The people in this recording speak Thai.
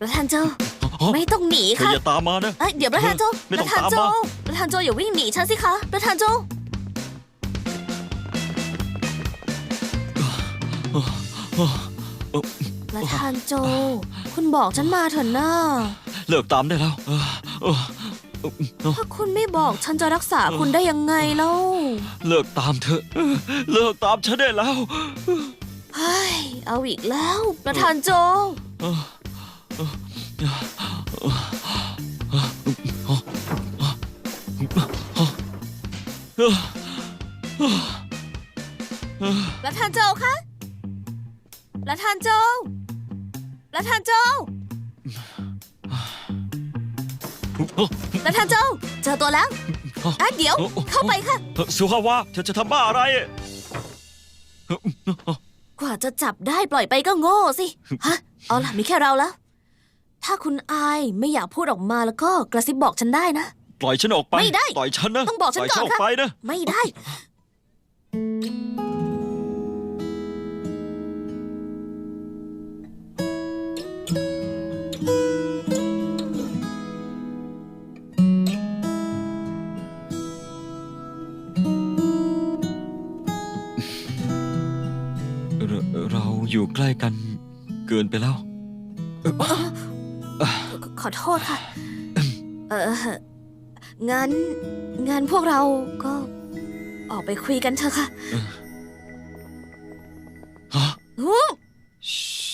ประธานโจฮะไม่ต้องหนีเธอค่ะอย่าตามมานะ เอ้ยเดี๋ยวประธานโจ ไม่ปต้องระธานโจตามมา ประธานโจอย่าวิ่งหนีฉันสิคะ ประธานโจ ประธานโจ คุณบอกฉันมาเถอะนะเลิกตามได้แล้วเออเออเออถ้าคุณไม่บอกฉันจะรักษาคุณได้ยังไงเล่าเลิกตามเธอะเลิกตามฉันได้แล้ว เฮ้ย เอาอีกแล้ว ประธานโจ ประธานโจคะ ประธานโจ ประธานโจ ประธานโจ เจอตัวแล้วอะเดี๋ยว เข้าไปค่ะ สุภาวะเธอจะทำบ้าอะไร กว่าจะจับได้ปล่อยไปก็โง่สิ ฮะ เอาล่ะ มีแค่เราแล้ว ถ้าคุณอายไม่อยากพูดออกมาแล้วก็กระซิบบอกฉันได้นะ ปล่อยฉันออกไปไม่ได้ปล่อยฉันนะต้องบอกฉันปล่ยก่อนออกค่ะไปนะไม่ได้ เราเราอยู่ใกล้กันเกินไปแล้ว ขอโทษค่ะ เอองั้นงั้นพวกเราก็ออกไปคุยกันเถอะค่ะเออ